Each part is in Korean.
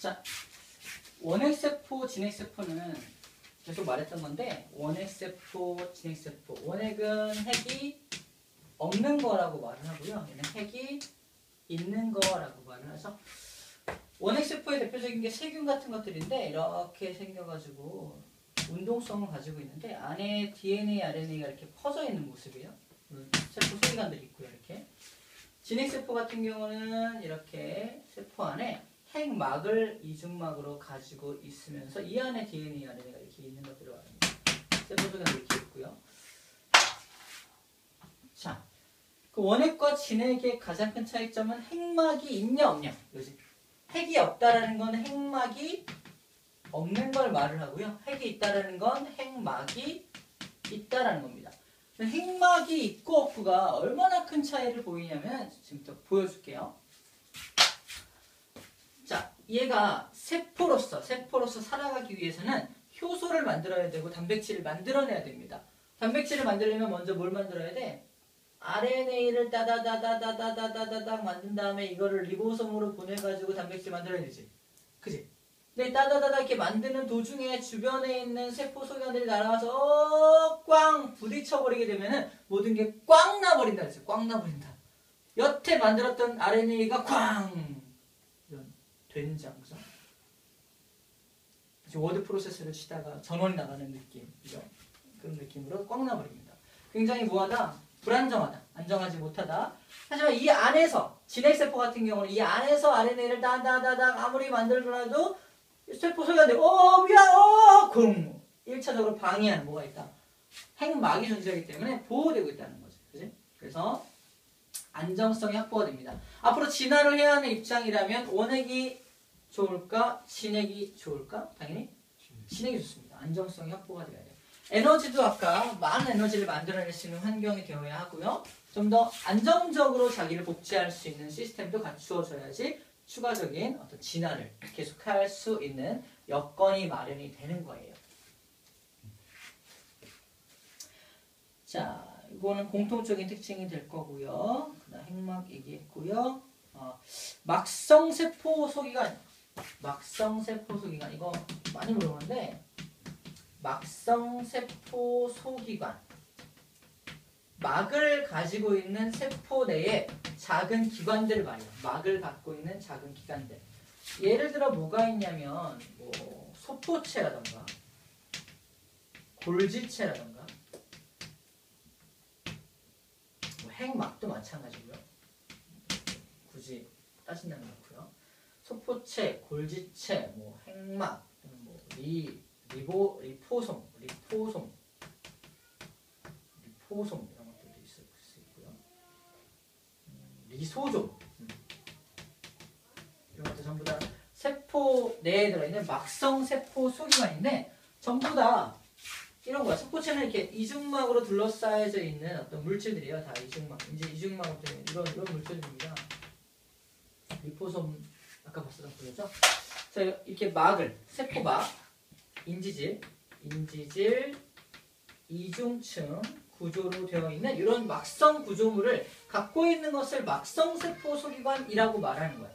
자, 원핵세포, 진핵세포는 계속 말했던 건데 원핵세포, 진핵세포 원핵은 핵이 없는 거라고 말을 하고요. 얘는 핵이 있는 거라고 말을 하죠. 원핵세포의 대표적인 게 세균 같은 것들인데 이렇게 생겨가지고 운동성을 가지고 있는데 안에 DNA, RNA가 이렇게 퍼져 있는 모습이에요. 세포 소기관들이 있고요. 이렇게 진핵세포 같은 경우는 이렇게 세포 안에 핵막을 이중막으로 가지고 있으면서 이 안에 DNA, RNA가 이렇게 있는 것들을 말합니다. 세포 소기관들이 이렇게 있고요. 자, 그 원핵과 진핵의 가장 큰 차이점은 핵막이 있냐 없냐. 이거지. 핵이 없다라는 건 핵막이 없는 걸 말을 하고요. 핵이 있다라는 건 핵막이 있다라는 겁니다. 핵막이 있고 없고가 얼마나 큰 차이를 보이냐면 지금부터 보여줄게요. 자, 얘가 세포로서 세포로서 살아가기 위해서는 효소를 만들어야 되고 단백질을 만들어내야 됩니다. 단백질을 만들려면 먼저 뭘 만들어야 돼? RNA를 따다다다다다다다닥 만든 다음에 이거를 리보솜으로 보내가지고 단백질 만들어야 되지. 그지? 근데 따다다다 이렇게 만드는 도중에 주변에 있는 세포 소견들이 날아와서 꽝 부딪혀버리게 되면은 모든 게 꽝 나버린다. 꽝 나버린다. 여태 만들었던 RNA가 꽝! 된장죠. 워드 프로세스를 치다가 전원이 나가는 느낌. 이런 그런 느낌으로 꽝 나버립니다. 굉장히 뭐하다? 불안정하다. 안정하지 못하다. 하지만 이 안에서 진핵세포 같은 경우는 이 안에서 RNA를 다다다닥 아무리 만들더라도 세포 소리가 돼. 어 미안 어 쿵. 1차적으로 방해하는 뭐가 있다. 핵막이 존재하기 때문에 보호되고 있다는 거죠. 그지? 그래서 안정성이 확보가 됩니다. 앞으로 진화를 해야 하는 입장이라면 원핵이 좋을까? 진핵이 좋을까? 당연히 진핵이 좋습니다. 안정성이 확보가 돼야 돼요. 에너지도 아까 많은 에너지를 만들어낼 수 있는 환경이 되어야 하고요. 좀 더 안정적으로 자기를 복제할 수 있는 시스템도 갖추어져야지 추가적인 어떤 진화를 계속할 수 있는 여건이 마련이 되는 거예요. 자, 이거는 공통적인 특징이 될 거고요. 그다음 핵막 얘기했고요. 어, 막성세포 소기관, 막성세포 소기관 이거 많이 물어보는데 막성세포 소기관 막을 가지고 있는 세포 내에 작은 기관들 말이에요. 막을 갖고 있는 작은 기관들. 예를 들어 뭐가 있냐면 뭐 소포체라던가 골지체라던가 뭐 핵막도 마찬가지고요. 굳이 따진다는 거고요. 소포체, 골지체, 뭐 핵막, 뭐 리, 리보, 리포솜, 리포솜, 리포솜 이런 것들도 있을 수 있고요. 음, 리소좀 음. 이런 것들 전부 다 세포 내에 들어있는 막성 세포 소기관인데 전부 다 이런 거야. 세포체는 이렇게 이중막으로 둘러싸여져 있는 어떤 물질들이에요. 다 이중막, 이제 이중막으로 되는 이런 이런 물질들입니다. 리포솜 아까 봤었던 거죠. 자 이렇게 막을 세포막 인지질, 인지질, 이중층 구조로 되어 있는 이런 막성 구조물을 갖고 있는 것을 막성 세포 소기관이라고 말하는 거야.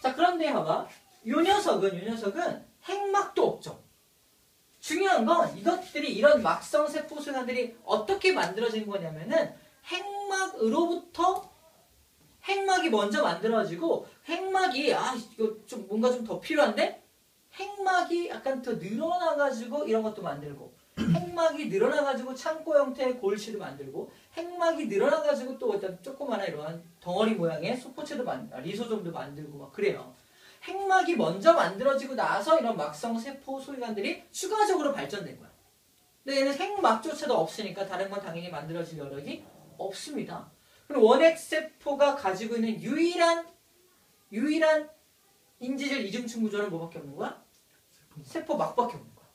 자, 그런데 봐봐. 요 녀석은, 요 녀석은 핵막도 없죠. 중요한 건 이것들이 이런 막성 세포 소기관들이 어떻게 만들어진 거냐면은 핵막으로부터 핵막이 먼저 만들어지고 핵막이 아 이거 좀 뭔가 좀 더 필요한데 핵막이 약간 더 늘어나가지고 이런 것도 만들고 핵막이 늘어나가지고 창고 형태의 골실을 만들고 핵막이 늘어나가지고 또 어떤 조그마한 이러한 덩어리 모양의 소포체도 만들, 리소좀도 만들고 막 그래요. 핵막이 먼저 만들어지고 나서 이런 막성 세포 소기관들이 추가적으로 발전된 거야. 근데 얘는 핵막조차도 없으니까 다른 건 당연히 만들어질 여력이 없습니다. 그럼 원핵 세포가 가지고 있는 유일한 유일한 인지질 이중층 구조는 뭐밖에 없는 거야? 세포 막밖에 없는 거야.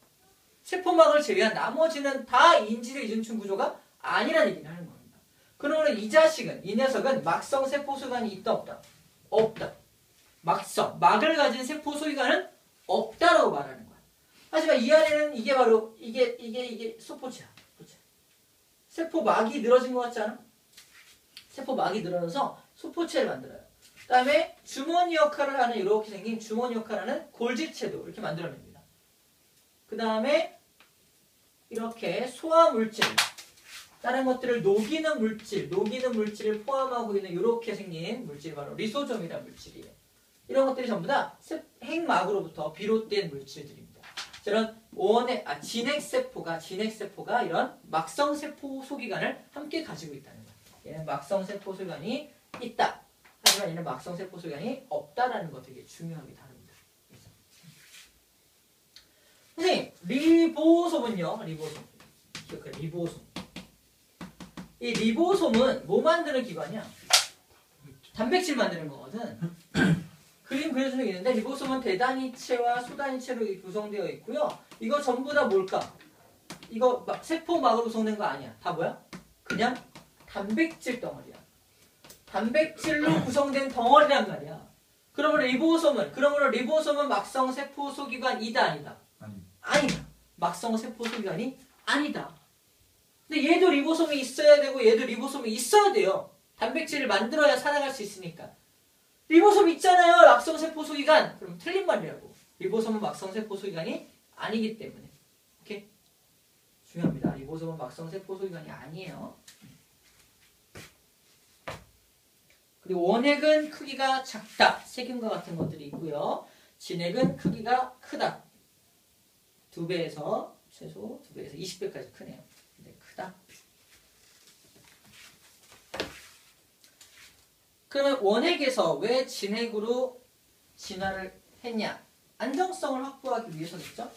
세포막을 제외한 나머지는 다 인지질 이중층 구조가 아니라는 얘기를 하는 겁니다. 그러면 이 자식은 이 녀석은 막성 세포 소관이 있다 없다? 없다. 막성 막을 가진 세포 소기관은 없다라고 말하는 거야. 하지만 이 안에는 이게 바로 이게 이게 이게 소포체야. 소포체. 세포 막이 늘어진 것 같지 않아? 세포 막이 늘어나서 소포체를 만들어요. 그다음에 주머니 역할을 하는 이렇게 생긴 주머니 역할을 하는 골지체도 이렇게 만들어냅니다. 그다음에 이렇게 소화 물질 다른 것들을 녹이는 물질, 녹이는 물질을 포함하고 있는 이렇게 생긴 물질이 바로 리소좀이라는 물질이에요. 이런 것들이 전부 다 핵막으로부터 비롯된 물질들입니다. 이런 원의 아, 진핵세포가 진핵세포가 이런 막성세포 소기관을 함께 가지고 있다는 거예요. 얘는 막성세포 소기관이 있다. 하지만 얘는 막성세포 소기관이 없다라는 거 되게 중요하게 다릅니다. 선생님 리보솜은요? 리보솜 기억해 리보솜 이 리보솜은 뭐 만드는 기관이야? 단백질 만드는 거거든. 그림 그려주는 게 있는데 리보솜은 대단위체와 소단위체로 구성되어 있고요. 이거 전부 다 뭘까? 이거 막 세포막으로 구성된 거 아니야. 다 뭐야? 그냥 단백질 덩어리야. 단백질로 구성된 덩어리란 말이야. 그러면 리보솜은 그러면 리보솜은 막성 세포 소기관이다 아니다. 아니. 아니다. 막성 세포 소기관이 아니다. 근데 얘도 리보솜이 있어야 되고 얘도 리보솜이 있어야 돼요. 단백질을 만들어야 살아갈 수 있으니까. 리보솜 있잖아요. 막성세포 소기관. 그럼 틀린 말이라고. 리보솜은 막성세포 소기관이 아니기 때문에. 오케이? 중요합니다. 리보솜은 막성세포 소기관이 아니에요. 그리고 원핵은 크기가 작다. 세균과 같은 것들이 있고요. 진핵은 크기가 크다. 두 배에서 최소 두 배에서 20배까지 크네요. 근데 크다. 그러면 원핵에서 왜 진핵으로 진화를 했냐? 안정성을 확보하기 위해서겠죠?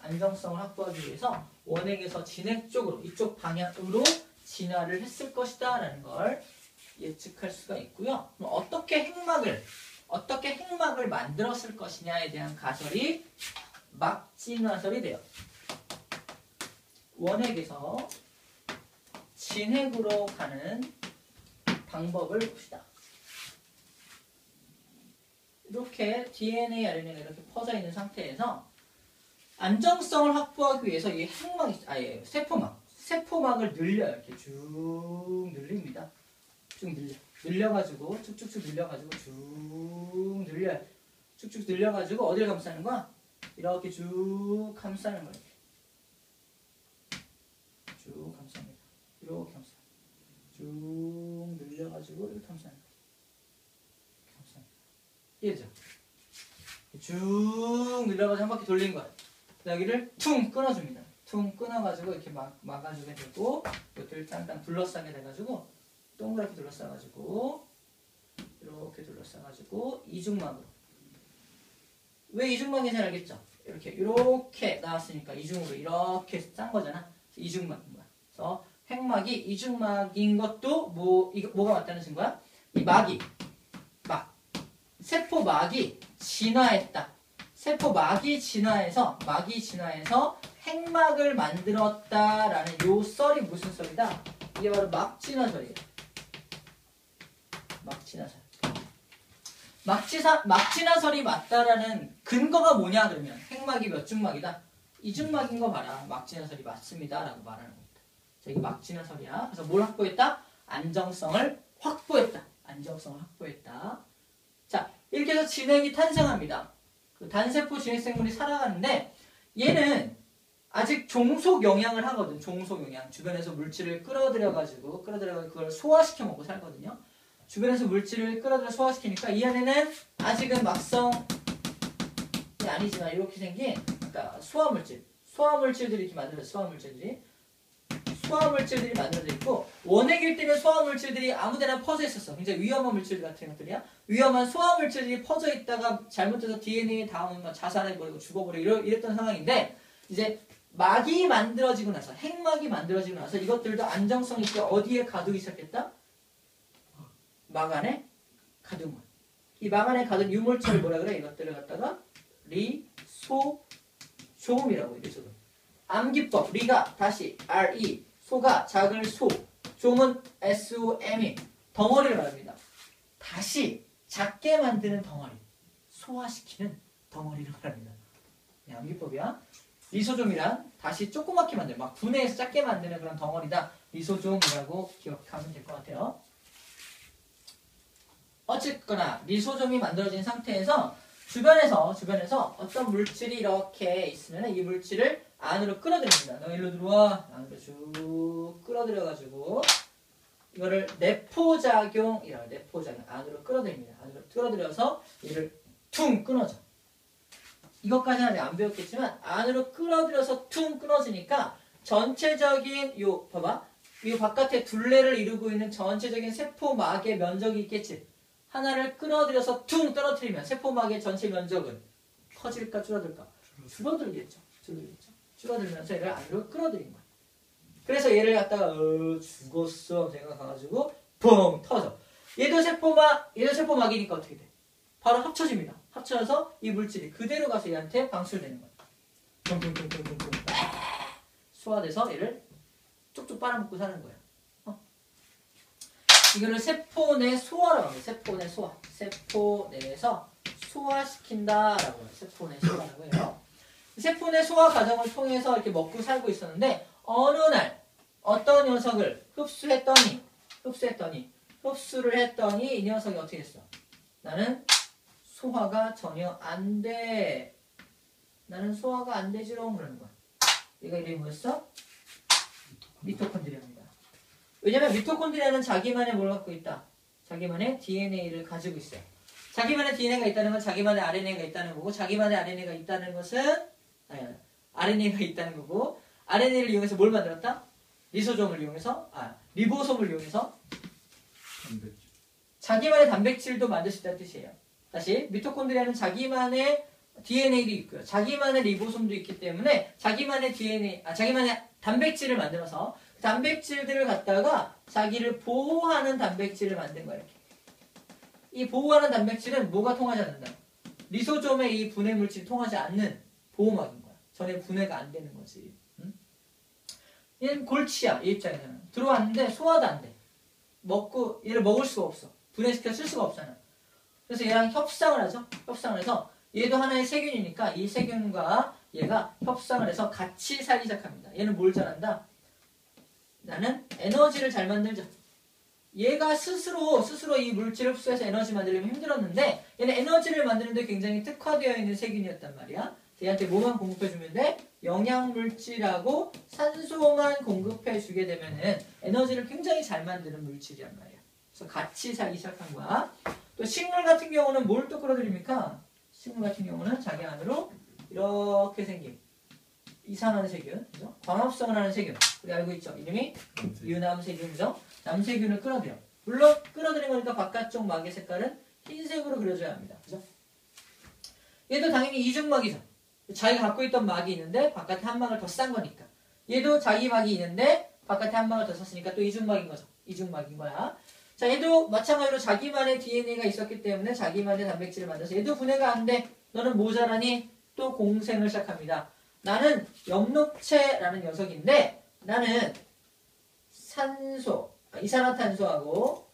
안정성을 확보하기 위해서 원핵에서 진핵 쪽으로 이쪽 방향으로 진화를 했을 것이다 라는 걸 예측할 수가 있고요. 어떻게 핵막을 어떻게 핵막을 만들었을 것이냐에 대한 가설이 막진화설이 돼요. 원핵에서 진핵으로 가는 방법을 봅시다. 이렇게 DNA, RNA가 이렇게 퍼져 있는 상태에서 안정성을 확보하기 위해서 이 핵막, 아예 세포막, 세포막을 늘려요. 이렇게 쭉 늘립니다. 쭉 늘려. 늘려가지고 쭉쭉쭉 늘려가지고 쭉 늘려요. 쭉쭉 늘려가지고 어디를 감싸는 거야? 이렇게 쭉 감싸는 거예요. 쭉 감쌉니다. 이렇게 감싸. 쭉 늘려가지고 이렇게 감싸는 거예요. 이렇게 감쌉니다. 이해죠? 쭉 늘려가지고 한 바퀴 돌린 거야. 여기를 퉁 끊어줍니다. 퉁 끊어가지고 이렇게 막, 막아주게 되고 이것들 땅땅 둘러싸게 돼가지고 동그랗게 둘러싸가지고 이렇게 둘러싸가지고 이중막으로 왜 이중막인지 알겠죠? 이렇게 이렇게 나왔으니까 이중으로 이렇게 짠 거잖아. 이중막인 거야. 그래서 핵막이 이중막인 것도 뭐 이거 뭐가 맞다는 증거야? 이 막이 막 세포막이 진화했다. 세포막이 진화해서 막이 진화해서 핵막을 만들었다라는 요 썰이 무슨 썰이다? 이게 바로 막진화설이에요. 막진화설. 막지사, 막진화설이 맞다라는 근거가 뭐냐 그러면 핵막이 몇 중막이다? 이중막인 거 봐라. 막진화설이 맞습니다. 라고 말하는 겁니다. 자, 이게 막진화설이야. 그래서 뭘 확보했다? 안정성을 확보했다. 안정성을 확보했다. 자, 이렇게 해서 진핵이 탄생합니다. 그 단세포 진핵생물이 살아가는데 얘는 아직 종속 영양을 하거든. 종속 영양. 주변에서 물질을 끌어들여가지고 끌어들여가지고 그걸 소화시켜 먹고 살거든요. 주변에서 물질을 끌어들여 소화시키니까 이 안에는 아직은 막성이 아니지만 이렇게 생긴 그러니까 소화물질, 소화물질들이 이렇게 만들어져 소화물질들이 소화물질들이 만들어져 있고 원액일 때는 소화물질들이 아무데나 퍼져 있었어. 굉장히 위험한 물질 같은 것들이야. 위험한 소화물질들이 퍼져 있다가 잘못해서 DNA 다음은 막 자살해버리고 죽어버리고 이랬던 상황인데 이제 막이 만들어지고 나서 핵막이 만들어지고 나서 이것들도 안정성 있게 어디에 가두기 시작했다? 막 안에 가둔 거야. 이막 안에 가둔 유물체를 뭐라 그래? 이것들을 갖다가 리소좀이라고 리소좀. 암기법 리가 다시 re 소가 작을 소 좀은 som이 덩어리를 말합니다. 다시 작게 만드는 덩어리 소화시키는 덩어리를 말합니다. 네, 암기법이야. 리소좀이란 다시 조그맣게 만드는 막 분해해서 작게 만드는 그런 덩어리다. 리소좀이라고 기억하면 될 것 같아요. 어쨌거나 리소좀이 만들어진 상태에서 주변에서 주변에서 어떤 물질이 이렇게 있으면 이 물질을 안으로 끌어들입니다. 너 일로 들어와 안으로 쭉 끌어들여가지고 이거를 내포작용이라고 내포작용 안으로 끌어들입니다. 안으로 끌어들여서 얘를 퉁 끊어져. 이것까지는 안 배웠겠지만 안으로 끌어들여서 퉁 끊어지니까 전체적인 요 봐봐 이 바깥에 둘레를 이루고 있는 전체적인 세포막의 면적이 있겠지. 하나를 끌어들여서 퉁 떨어뜨리면 세포막의 전체 면적은 커질까 줄어들까? 줄어들겠죠. 줄어들겠죠. 줄어들면서 얘를 안으로 끌어들인 거야. 그래서 얘를 갖다가 어, 죽었어 생각해가지고 펑 터져. 얘도 세포막, 얘도 세포막이니까 어떻게 돼? 바로 합쳐집니다. 합쳐져서 이 물질이 그대로 가서 얘한테 방출되는 거야. 퉁퉁퉁퉁퉁퉁 소화돼서 얘를 쪽쪽 빨아먹고 사는 거야. 어? 이거를 세포 내 소화라고 합니다. 세포 내 소화. 세포 내에서 소화시킨다라고 해요. 세포 내 소화라고 해요. 세포 내 소화 과정을 통해서 이렇게 먹고 살고 있었는데 어느 날 어떤 녀석을 흡수했더니 흡수했더니 흡수를 했더니 이 녀석이 어떻게 됐어? 나는 소화가 전혀 안 돼. 나는 소화가 안 되지롱 그러는 거야. 얘가 이름이 뭐였어? 미토콘드리아입니다. 왜냐면 미토콘드리아는 자기만의 뭘 갖고 있다. 자기만의 DNA를 가지고 있어요. 자기만의 DNA가 있다는 건 자기만의 RNA가 있다는 거고 자기만의 RNA가 있다는 것은 아니, RNA가 있다는 거고 RNA를 이용해서 뭘 만들었다? 리소솜을 이용해서 아 리보솜을 이용해서 단백질. 자기만의 단백질도 만들 수 있다는 뜻이에요. 다시 미토콘드리아는 자기만의 DNA도 있고요. 자기만의 리보솜도 있기 때문에 자기만의 DNA, 아 자기만의 단백질을 만들어서 그 단백질들을 갖다가 자기를 보호하는 단백질을 만든. 이렇게. 이 보호하는 단백질은 뭐가 통하지 않는다? 리소솜의 이 분해 물질이 통하지 않는 보호막인 거야. 전에 분해가 안 되는 거지. 응? 얘는 골치야 이 입장에서는 들어왔는데 소화도 안 돼. 먹고 얘를 먹을 수가 없어. 분해시켜 쓸 수가 없잖아. 그래서 얘랑 협상을 하죠. 협상을 해서 얘도 하나의 세균이니까 이 세균과 얘가 협상을 해서 같이 살기 시작합니다. 얘는 뭘 잘한다? 나는 에너지를 잘 만들자. 얘가 스스로 스스로 이 물질을 흡수해서 에너지 만들려면 힘들었는데 얘는 에너지를 만드는데 굉장히 특화되어 있는 세균이었단 말이야. 얘한테 뭐만 공급해주면 돼? 영양물질하고 산소만 공급해주게 되면은 에너지를 굉장히 잘 만드는 물질이란 말이야. 그래서 같이 살기 시작한 거야. 또 식물 같은 경우는 뭘 또 끌어들입니까? 식물 같은 경우는 자기 안으로 이렇게 생긴 이상한 세균, 그죠? 광합성을 하는 세균. 우리 알고 있죠? 이름이 유남세균이죠? 남세균을 끌어들여. 물론 끌어들인 거니까 바깥쪽 막의 색깔은 흰색으로 그려줘야 합니다. 그죠? 얘도 당연히 이중막이죠. 자기가 갖고 있던 막이 있는데 바깥에 한 막을 더 싼 거니까. 얘도 자기 막이 있는데 바깥에 한 막을 더 샀으니까 또 이중막인 거죠. 이중막인 거야. 자, 얘도 마찬가지로 자기만의 DNA가 있었기 때문에 자기만의 단백질을 만들어서 얘도 분해가 안 돼. 너는 모자라니 또 공생을 시작합니다. 나는 엽록체라는 녀석인데 나는 산소, 아, 이산화탄소하고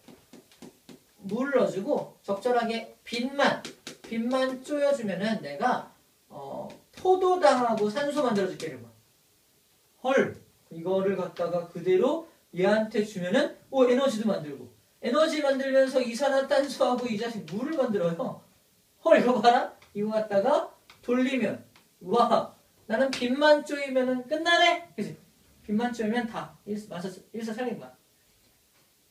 물 넣어주고 적절하게 빛만 빛만 쪼여주면은 내가 어, 포도당하고 산소 만들어줄게 이런 거. 헐 이거를 갖다가 그대로 얘한테 주면은 오 에너지도 만들고 에너지 만들면서 이산화탄소하고 이 자식 물을 만들어요. 헐 이거 봐라 이거 갖다가 돌리면 와 나는 빛만 쪼이면은 끝나네 그지 빛만 쪼이면 다 일사 일사 살린 거야.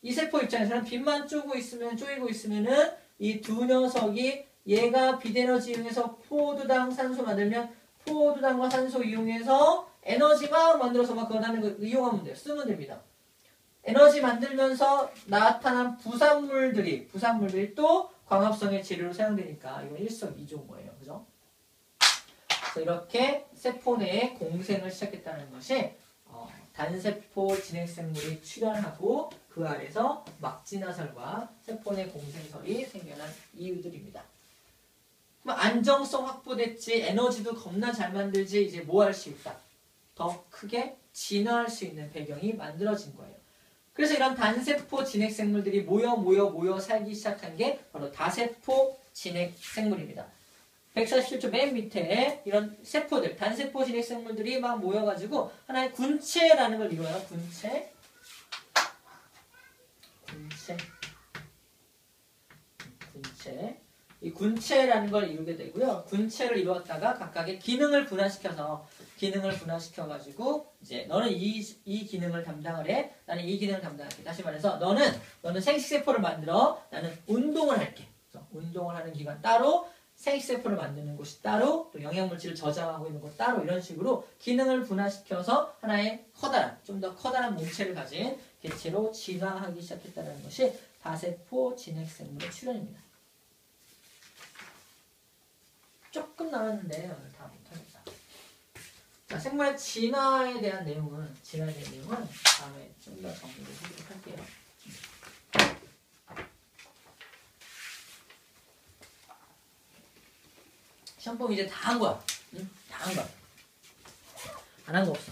이 세포 입장에서는 빛만 쪼고 있으면 쪼이고 있으면은 이 두 녀석이 얘가 빛에너지 이용해서 포도당 산소 만들면 포도당과 산소 이용해서 에너지 막 만들어서 막 그거 하는 거 이용하면 돼요. 쓰면 됩니다. 에너지 만들면서 나타난 부산물들이 부산물들이 또 광합성의 재료로 사용되니까 이건 일석이조인 거예요. 이렇게 세포 내에 공생을 시작했다는 것이 어, 단세포 진행생물이 출현하고 그 아래서 막진화설과 세포 내 공생설이 생겨난 이유들입니다. 안정성 확보됐지 에너지도 겁나 잘 만들지 이제 뭐 할 수 있다. 더 크게 진화할 수 있는 배경이 만들어진 거예요. 그래서 이런 단세포 진핵생물들이 모여 모여 모여 살기 시작한 게 바로 다세포 진핵생물입니다. 147조 맨 밑에 이런 세포들, 단세포 진핵생물들이 막 모여가지고 하나의 군체라는 걸 이루어요. 군체. 군체. 군체. 이 군체라는 걸 이루게 되고요. 군체를 이루었다가 각각의 기능을 분화시켜서 기능을 분화시켜 가지고 이제 너는 이, 이 기능을 담당을 해. 나는 이 기능을 담당할게. 다시 말해서 너는 너는 생식세포를 만들어. 나는 운동을 할게. 운동을 하는 기관 따로 생식세포를 만드는 곳이 따로 또 영양물질을 저장하고 있는 곳 따로 이런 식으로 기능을 분화시켜서 하나의 커다란 좀 더 커다란 몸체를 가진 개체로 진화하기 시작했다는 것이 다세포 진핵생물의 출현입니다. 조금 남았는데 오늘 다 못하겠다. 자, 생물의 진화에 대한 내용은 진화에 대한 내용은 다음에 좀 더 정리를 해보도록 할게요. 시험법 이제 다 한 거야. 응? 다 한 거야. 안 한 거 없어.